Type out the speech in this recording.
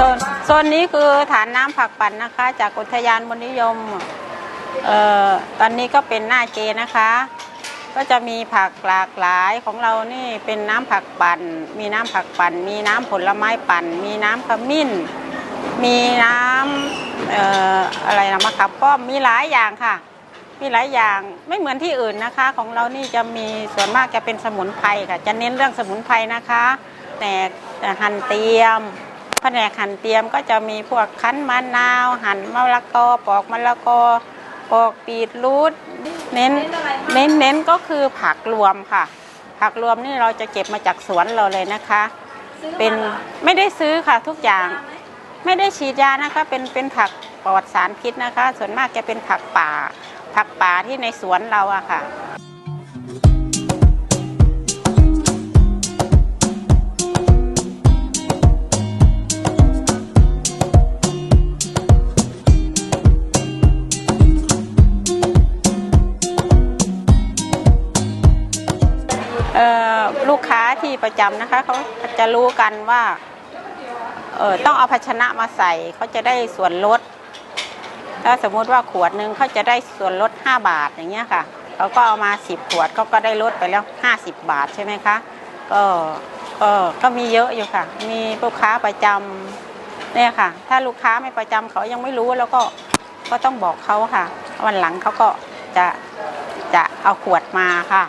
โซนโซนนี้คือฐานน้ำผักปั่นนะคะ จากอุทยานบนนิยมเอ่อตอนนี้ก็เป็นหน้าเจนะคะ ก็จะมีผักหลากหลายของเรานี่เป็นน้ำผักปั่น มีน้ำผักปั่น มีน้ำผลไม้ปั่น มีน้ำขมิ้น มีน้ำเอ่ออะไรนะมะขามป้อมมีหลายอย่างค่ะ มีหลายอย่างไม่เหมือนที่อื่นนะคะ ของเรานี่จะมีส่วนมากจะเป็นสมุนไพรค่ะ จะเน้นเรื่องสมุนไพรนะคะแผนกหั่นเตรียม แผนกหั่นเตรียมก็จะมีพวกคั้นมะนาว หั่นมะละกอปอกมะละกอปอกปีดรูดเน้นเน้นเน้นก็คือผักรวมค่ะ ผักรวมนี่เราจะเก็บมาจากสวนเราเลยนะคะ เป็นไม่ได้ซื้อค่ะทุกอย่าง ไม่ได้ฉีดยานะคะเป็นเป็นผักปลอดสารพิษนะคะ ส่วนมากจะเป็นผักป่า ผักป่าที่ในสวนเราอะค่ะ ลูกค้าที่ประจำนะคะเขาจะรู้กันว่าต้องเอาภาชนะมาใส่เขาจะได้ส่วนลด ถ้าสมมุติว่าขวดหนึ่งเขาจะได้ส่วนลด 5 บาทอย่างเงี้ยค่ะเขาก็เอามา 10 ขวดเขาก็ได้ลดไปแล้ว 50 บาทใช่ไหมคะก็ก็ก็มีเยอะอยู่ค่ะ มีลูกค้าประจำเนี่ยค่ะ ถ้าลูกค้าไม่ประจำเขายังไม่รู้แล้วก็ก็ต้องบอกเขาค่ะ วันหลังเขาก็จะจะเอาขวดมาค่ะ